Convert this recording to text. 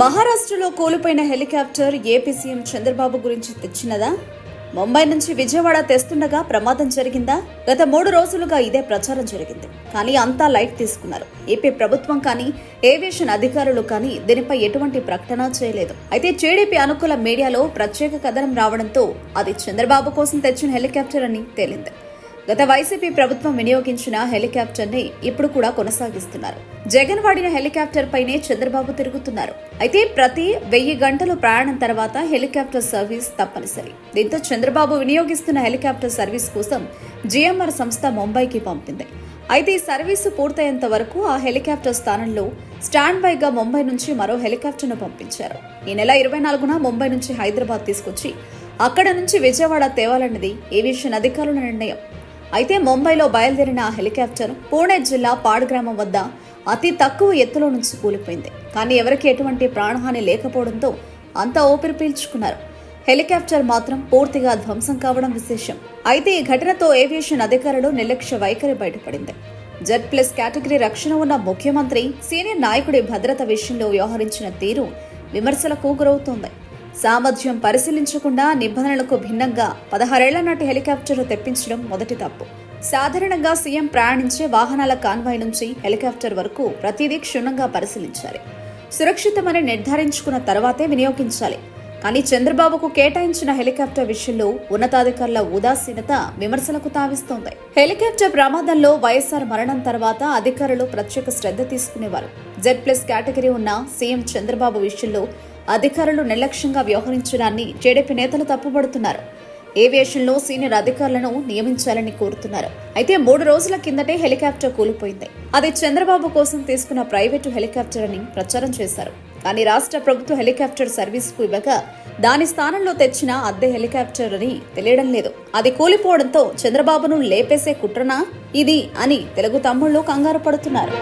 మహారాష్ట్రలో కూలిపోయిన helicopter AP CM Chandrababu గురించి తెచ్చినదా? ముంబై నుంచి విజయవాడ తెస్తుండగా ప్రమాదం జరిగిందా? గత మూడు రోజులుగా ఇదే ప్రచారం జరిగింది. కానీ అంతా లైట్ తీసుకున్నారు. ఏపీ ప్రభుత్వం కానీ ఏవియేషన్ అధికారులు కానీ దీనిపై ఎటువంటి ప్రకటన చేయలేదు. అయితే టీడీపీ అనుకూల మీడియాలో ప్రత్యేక కథనం రావడంతో అది చంద్రబాబు కోసం తెచ్చిన హెలికాప్టర్ అని తేలింది. గత వైసీపీ ప్రభుత్వం వినియోగించిన హెలికాప్టర్ని ఇప్పుడు కూడా కొనసాగిస్తున్నారు. జగన్ వాడిన హెలికాప్టర్ పైనే చంద్రబాబు తిరుగుతున్నారు. అయితే ప్రతి వెయ్యి గంటలు ప్రయాణం తర్వాత హెలికాప్టర్ సర్వీస్ తప్పనిసరి. దీంతో చంద్రబాబు వినియోగిస్తున్న హెలికాప్టర్ సర్వీస్ కోసం జిఎంఆర్ సంస్థ ముంబైకి పంపింది. అయితే ఈ సర్వీసు పూర్తయ్యేంత వరకు ఆ హెలికాప్టర్ స్థానంలో స్టాండ్ బైగా ముంబై నుంచి మరో హెలికాప్టర్ను పంపించారు. ఈ నెల ఇరవై నాలుగున ముంబై నుంచి హైదరాబాద్ తీసుకొచ్చి అక్కడ నుంచి విజయవాడ తేవాలన్నది ఏవియేషన్ అధికారుల నిర్ణయం. అయితే ముంబైలో బయలుదేరిన ఆ హెలికాప్టర్ పూణే జిల్లా పాడ్ గ్రామం వద్ద అతి తక్కువ ఎత్తులో నుంచి కూలిపోయింది. కానీ ఎవరికి ఎటువంటి ప్రాణహాని లేకపోవడంతో అంతా ఊపిరి పీల్చుకున్నారు. హెలికాప్టర్ మాత్రం పూర్తిగా ధ్వంసం కావడం విశేషం. అయితే ఈ ఘటనతో ఏవియేషన్ అధికారులు నిర్లక్ష్య వైఖరి బయటపడింది. జెడ్ ప్లస్ కేటగిరీ రక్షణ ఉన్న ముఖ్యమంత్రి సీనియర్ నాయకుడి భద్రత విషయంలో వ్యవహరించిన తీరు విమర్శలకు గురవుతోంది. సామర్థ్యం పరిశీలించకుండా నిబంధనలకు భిన్నంగా పదహారేళ్ళ నాటి హెలికాప్టర్ తెప్పించడం మొదటి తప్పు. సాధారణంగా సీఎం ప్రయాణించే వాహనాల కాన్వాయ్ నుంచి హెలికాప్టర్ వరకు ప్రతిదీ క్షుణ్ణంగా పరిశీలించాలి. సురక్షితమని నిర్ధారించుకున్న తర్వాతే వినియోగించాలి. కానీ చంద్రబాబుకు కేటాయించిన హెలికాప్టర్ విషయంలో ఉన్నతాధికారుల ఉదాసీనత విమర్శలకు తావిస్తోంది. హెలికాప్టర్ ప్రమాదంలో వైఎస్ఆర్ మరణం తర్వాత అధికారులు ప్రత్యేక శ్రద్ధ తీసుకునేవారు. జెడ్ ప్లస్ కేటగిరీ ఉన్న సీఎం చంద్రబాబు విషయంలో అధికారులు నిర్లక్ష్యంగా వ్యవహరించడాన్ని జేడీపీ నేతలు తప్పుపడుతున్నారు ఏవియేషన్లో సీనియర్ అధికారులను నియమించాలని కోరుతున్నారు. అయితే మూడు రోజుల కిందటే హెలికాప్టర్ కూలిపోయింది. అది చంద్రబాబు కోసం తీసుకున్న ప్రైవేటు హెలికాప్టర్ అని ప్రచారం చేశారు. కానీ రాష్ట్ర ప్రభుత్వ హెలికాప్టర్ సర్వీస్కు ఇవ్వగా దాని స్థానంలో తెచ్చిన అద్దె హెలికాప్టర్ అని తెలియడం లేదు. అది కూలిపోవడంతో చంద్రబాబును లేపేసే కుట్రనా ఇది అని తెలుగు తమ్ముళ్ళు కంగారు పడుతున్నారు.